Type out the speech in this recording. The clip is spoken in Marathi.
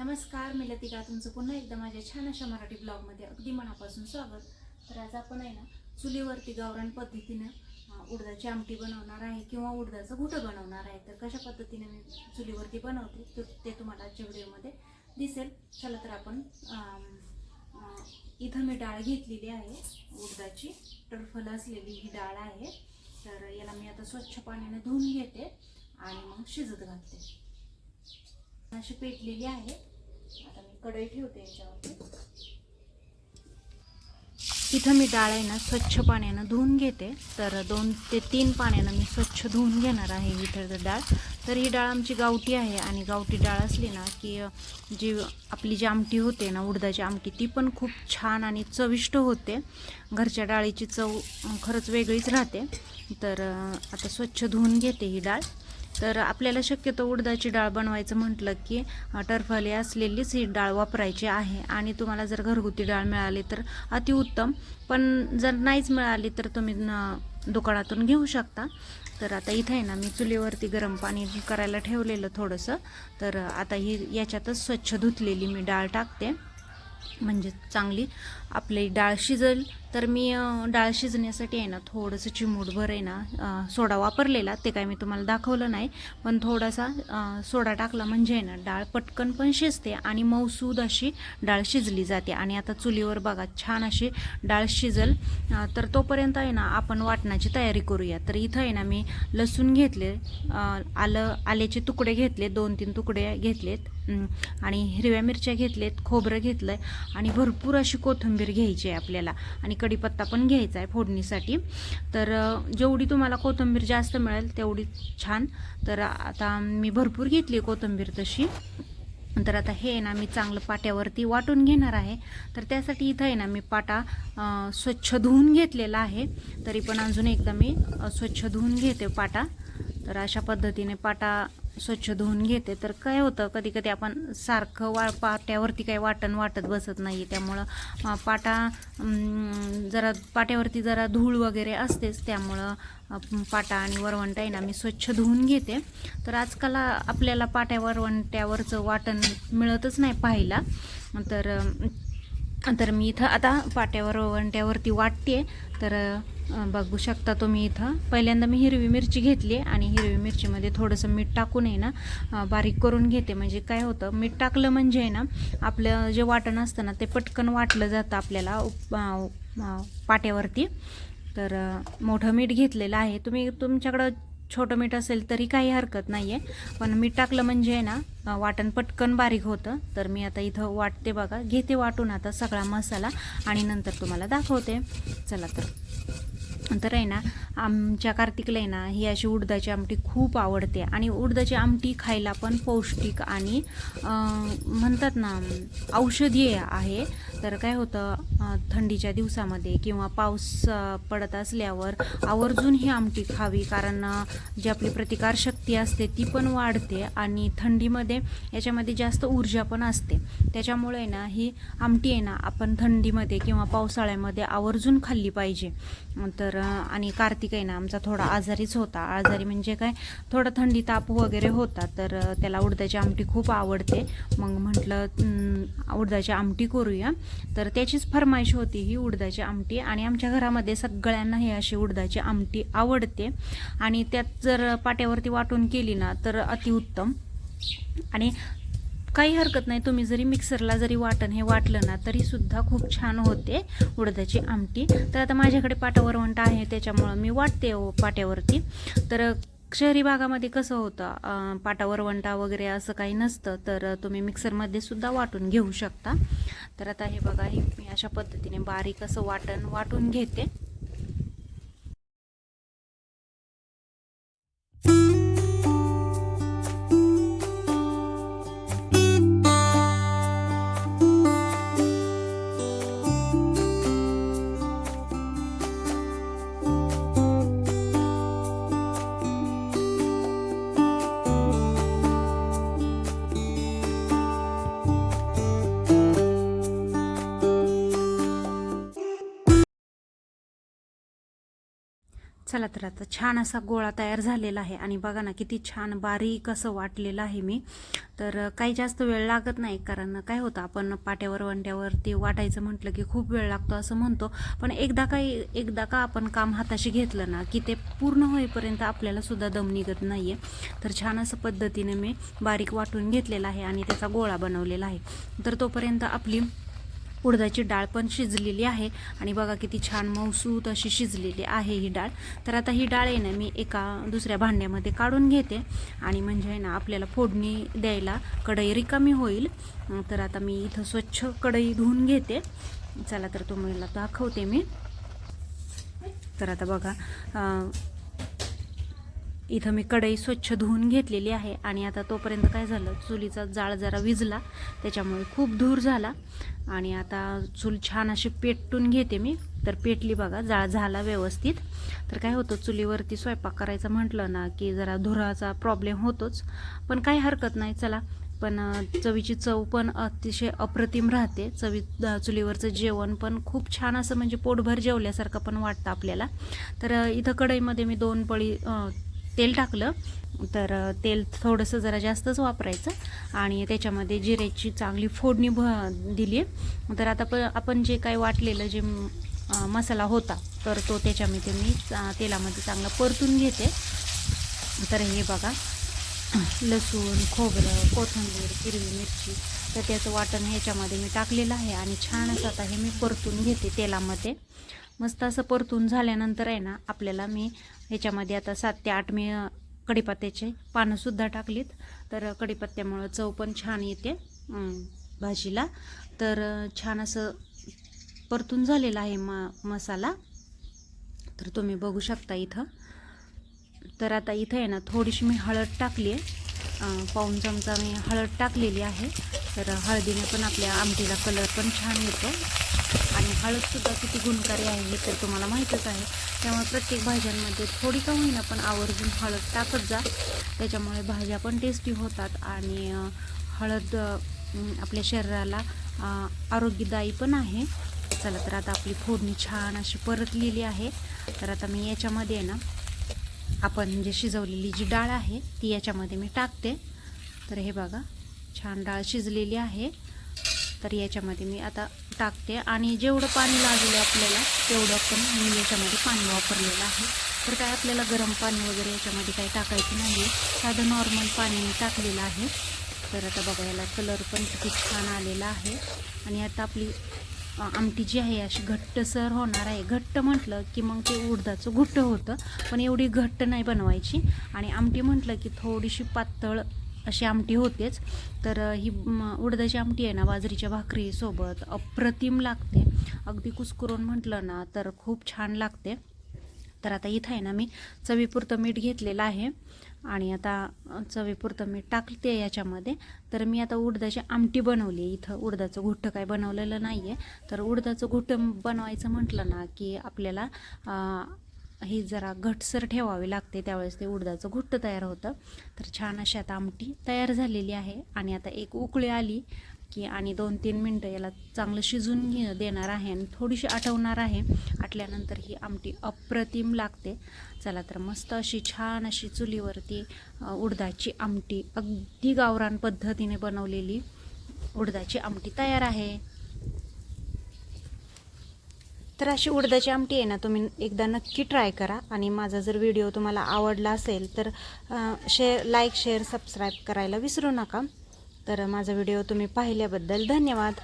नमस्कार मी लतिका. तुमचं पुन्हा एकदा माझ्या छान अशा मराठी ब्लॉगमध्ये अगदी मनापासून स्वागत. तर आज आपण आहे ना चुलीवरती गावरान पद्धतीनं उडदाची आमटी बनवणार आहे किंवा उडदाचं घुटं बनवणार आहे. तर कशा पद्धतीने मी चुलीवरती बनवते तर ते तुम्हाला आजच्या व्हिडिओमध्ये दिसेल. चला तर आपण इथं मी डाळ घेतलेली आहे. उडदाची तर असलेली ही डाळ आहे. तर याला मी आता स्वच्छ पाण्याने धुवून घेते आणि मग शिजत घालते. अशी पेटलेली आहे. आता मी कढई ठेवते याच्यावरती. इथं मी डाळ आहे ना स्वच्छ पाण्यानं धुवून घेते. तर दोन ते तीन पाण्यानं मी स्वच्छ धुवून घेणार आहे इथं डाळ. तर ही डाळ आमची गावठी आहे आणि गावठी डाळ असली ना की जी आपली जी आमटी होते ना उडदाची आमटी ती पण खूप छान आणि चविष्ट होते. घरच्या डाळीची चव खरंच वेगळीच राहते. तर आता स्वच्छ धुवून घेते ही डाळ. तर आपल्याला शक्यतो उडदाची डाळ बनवायचं म्हटलं की टर्फले असलेलीच ही डाळ वापरायची आहे. आणि तुम्हाला जर घरगुती डाळ मिळाली तर अतिउत्तम. पण जर नाहीच मिळाली तर तुम्ही दुकानातून घेऊ शकता. तर आता इथं आहे ना मी चुलीवरती गरम पाणी करायला ठेवलेलं थोडंसं. तर आता ही याच्यातच स्वच्छ धुतलेली मी डाळ टाकते. म्हणजे चांगली आपली डाळ शिजेल तर मी डाळ शिजण्यासाठी आहे ना थोडंसं चिमूटभर आहे ना सोडा वापरलेला. ते काय मी तुम्हाला दाखवलं नाही. पण थोडासा सोडा टाकला म्हणजे आहे ना डाळ पटकन पण शिजते आणि मऊसूद अशी डाळ शिजली जाते. आणि आता चुलीवर बघा छान अशी डाळ शिजल. तर तोपर्यंत आहे ना आपण वाटणाची तयारी करूया. तर इथं आहे ना मी लसूण घेतले आलं आल्याचे तुकडे घेतले दोन तीन तुकडे घेतलेत. आणि हिरव्या मिरच्या घेतलेत खोबरं घेतलं आणि भरपूर अशी कोथिंबीर घ्यायची आहे आपल्याला. आणि कढीपत्ता पण घ्यायचा आहे फोडणीसाठी. तर जेवढी तुम्हाला कोथिंबीर जास्त मिळेल तेवढी छान. तर आता मी भरपूर घेतली आहे कोथिंबीर तशी. तर आता हे आहे ना मी चांगलं पाट्यावरती वाटून घेणार आहे. तर त्यासाठी इथं आहे ना मी पाटा स्वच्छ धुवून घेतलेला आहे. तरी पण अजून एकदा मी स्वच्छ धुवून घेते पाटा. तर अशा पद्धतीने पाटा स्वच्छ धुवून घेते. तर काय होतं कधी कधी आपण सारखं वा पाट्यावरती काही वाटण वाटत बसत नाही त्यामुळं पाटा जरा पाट्यावरती जरा धूळ वगैरे असतेच. त्यामुळं पाटा आणि वरवंट आहे ना मी स्वच्छ धुवून घेते. तर आजकाल आपल्याला पाट्या वरवंट्यावरचं वाटण मिळतच नाही पाहायला. तर तर मी इथं आता पाट्यावर वंट्यावरती वाटते. तर बघू शकता तुम्ही इथं. पहिल्यांदा मी हिरवी मिरची घेतली आणि हिरवी मिरचीमध्ये थोडंसं मीठ टाकून आहे ना बारीक करून घेते. म्हणजे काय होतं मीठ टाकलं म्हणजे आहे ना आपलं जे वाटण असतं ना ते पटकन वाटलं जातं आपल्याला उप- पाट्यावरती. तर मोठं मीठ घेतलेलं आहे. तुम्ही तुमच्याकडं छोटं मीठ असेल तरी काही हरकत नाही आहे पण मीठ टाकलं म्हणजे आहे ना वाटण पटकन बारीक होतं. तर मी आता इथं वाटते बघा घेते वाटून आता सगळा मसाला आणि नंतर तुम्हाला दाखवते. चला तर. तर आहे ना आमच्या कार्तिकला आहे ना ही अशी उडदाची आमटी खूप आवडते. आणि उडदाची आमटी खायला पण पौष्टिक आणि म्हणतात ना औषधी आहे. तर काय होतं थंडीच्या दिवसामध्ये किंवा पाऊस पडत असल्यावर आवर्जून ही आमटी खावी. कारण जी आपली प्रतिकारशक्ती असते ती पण वाढते आणि थंडीमध्ये याच्यामध्ये जास्त ऊर्जा पण असते. त्याच्यामुळे ना ही आमटी आहे ना आपण थंडीमध्ये किंवा पावसाळ्यामध्ये आवर्जून खाल्ली पाहिजे. तर आणि कार्तिक आहे ना आमचा थोडा आजारीच होता. आजारी म्हणजे काय थोडा थंडी ताप वगैरे होता तर त्याला उडदाची आमटी खूप आवडते. मग म्हटलं उडदाची आमटी करूया. तर त्याचीच फरमाईश होती ही उडदाची आमटी. आणि आमच्या घरामध्ये सगळ्यांना ही अशी उडदाची आमटी आवडते. आणि त्यात जर पाट्यावरती वाटून केली ना तर अतिउत्तम. आणि काही हरकत नाही तुम्ही जरी मिक्सरला जरी वाटण हे वाटलं ना तरीसुद्धा खूप छान होते उडदाची आमटी. तर आता माझ्याकडे पाटावर वंटा आहे त्याच्यामुळं मी वाटते हो पाट्यावरती. तर शहरी भागामध्ये कसं होतं पाटावर वंटा वगैरे असं काही नसतं तर तुम्ही मिक्सरमध्ये सुद्धा वाटून घेऊ शकता. तर आता हे बघा हे मी अशा पद्धतीने बारीक असं वाटण वाटून घेते. चला तर आता छान असा गोळा तयार झालेला आहे. आणि बघा ना किती छान बारीक असं वाटलेलं आहे मी. तर काही जास्त वेळ लागत नाही कारण काय होतं आपण पाट्यावर वंट्यावरती वाटायचं म्हटलं की खूप वेळ लागतो असं म्हणतो. पण एकदा काही एकदा का आपण काम हाताशी घेतलं ना की ते पूर्ण होईपर्यंत आपल्याला सुद्धा दम निघत नाही आहे तर छान असं पद्धतीने मी बारीक वाटून घेतलेला आहे आणि त्याचा गोळा बनवलेला आहे. तर तोपर्यंत आपली उडदाची डाळ पण शिजलेली आहे. आणि बघा किती छान मऊसूत अशी शिजलेली आहे ही डाळ. तर आता ही डाळ आहे ना मी एका दुसऱ्या भांड्यामध्ये काढून घेते. आणि म्हणजे आहे ना आपल्याला फोडणी द्यायला कढई रिकामी होईल. तर आता मी इथं स्वच्छ कढई धुवून घेते. चला तर तुम्हाला दाखवते मी. तर आता बघा इथं मी कढई स्वच्छ धुवून घेतलेली आहे आणि आता तोपर्यंत काय झालं चुलीचा जाळ जरा विजला त्याच्यामुळे खूप धूर झाला. आणि आता चूल छान अशी पेटून घेते मी. तर पेटली बघा जाळ झाला व्यवस्थित. तर काय होतं चुलीवरती स्वयंपाक करायचं म्हटलं ना की जरा धुराचा प्रॉब्लेम होतोच. पण काही हरकत नाही चला. पण चवीची चव पण अतिशय अप्रतिम राहते. चवी चुलीवरचं जेवण पण खूप छान असं म्हणजे पोटभर जेवल्यासारखं पण वाटतं आपल्याला. तर इथं कढईमध्ये मी दोन पळी तेल टाकलं. तर तेल थोडंसं जरा जास्तच वापरायचं. आणि त्याच्यामध्ये जिऱ्याची चांगली फोडणी भ दिली तर आता प आपण जे काही वाटलेलं जे मसाला होता तर तो त्याच्यामध्ये मी तेलामध्ये चांगला परतून घेते. तर हे बघा. लसूण खोबरं कोथिंबीर हिरवी मिरची तर त्याचं वाटण ह्याच्यामध्ये मी टाकलेलं आहे. आणि छान असं आता हे मी परतून घेते तेलामध्ये. मस्त असं परतून झाल्यानंतर आहे ना आपल्याला मी ह्याच्यामध्ये आता सात ते आठ मी कढीपत्त्याचे पानंसुद्धा टाकलीत. तर कढीपत्त्यामुळं चव पण छान येते भाजीला. तर छान असं परतून झालेला आहे म मसाला. तर तुम्ही बघू शकता इथं. तर आता इथं आहे ना थोडीशी मी हळद टाकली आहे पाऊन चमचा मी हळद टाकलेली आहे. तर हळदीने पण आपल्या आमटीला कलर पण छान येतो. हळदसुद्धा किती गुणकारी आहे हे तर तुम्हाला माहीतच आहे. त्यामुळे प्रत्येक भाज्यांमध्ये थोडी का होईना पण आवर्जून हळद टाकत जा. त्याच्यामुळे भाज्या पण टेस्टी होतात आणि हळद आपल्या शरीराला आरोग्यदायी पण आहे. चला तर आता आपली फोडणी छान अशी परतलेली आहे. तर आता मी याच्यामध्ये आहे ना आपण जे शिजवलेली जी डाळ आहे ती याच्यामध्ये मी टाकते. तर हे बघा छान डाळ शिजलेली आहे. तर याच्यामध्ये मी आता टाकते. आणि जेवढं पाणी लागेल आपल्याला तेवढं पण मी याच्यामध्ये पाणी वापरलेलं आहे. तर काय आपल्याला गरम पाणी वगैरे याच्यामध्ये काही टाकायचं नाही साधं नॉर्मल पाणी मी टाकलेलं आहे. तर आता बघा याला कलर पण किती छान आलेला आहे. आणि आता आपली आमटी जी आहे अशी घट्टसर होणार आहे. घट्ट म्हटलं की मग ते उडदाचं घुट्ट होतं. पण एवढी घट्ट नाही बनवायची. आणि आमटी म्हटलं की थोडीशी पातळ अशी आमटी होतेच. तर ही उडदाची आमटी आहे ना बाजरीच्या भाकरीसोबत अप्रतिम लागते. अगदी कुस्करून म्हटलं ना तर खूप छान लागते. तर आता इथं आहे ना मी चवीपुरतं मीठ घेतलेलं आहे. आणि आता चवीपुरतं मीठ टाकते याच्यामध्ये. तर मी आता उडदाची आमटी बनवली इथं उडदाचं घुट्ट काय बनवलेलं नाही आहे तर उडदाचं घुट्ट बनवायचं म्हटलं ना की आपल्याला ही जरा घटसर ठेवावी लागते त्यावेळेस ते उडदाचं घुट्ट तयार होतं. तर छान अशी आता आमटी तयार झालेली आहे. आणि आता एक उकळी आली की आणि दोन तीन मिनटं याला चांगलं शिजून घे देणार आहे आणि थोडीशी आटवणार आहे. आटल्यानंतर ही आमटी अप्रतिम लागते. चला तर मस्त अशी छान अशी चुलीवरती उडदाची आमटी अगदी गावरान पद्धतीने बनवलेली उडदाची आमटी तयार आहे. तर अशी उडदाची आमटी आहे ना तुम्ही एकदा नक्की ट्राय करा. आणि माझा जर व्हिडिओ तुम्हाला आवडला असेल तर शेअर लाईक शेअर सबस्क्राईब करायला विसरू नका. तर माझा व्हिडिओ तुम्ही पाहिल्याबद्दल धन्यवाद.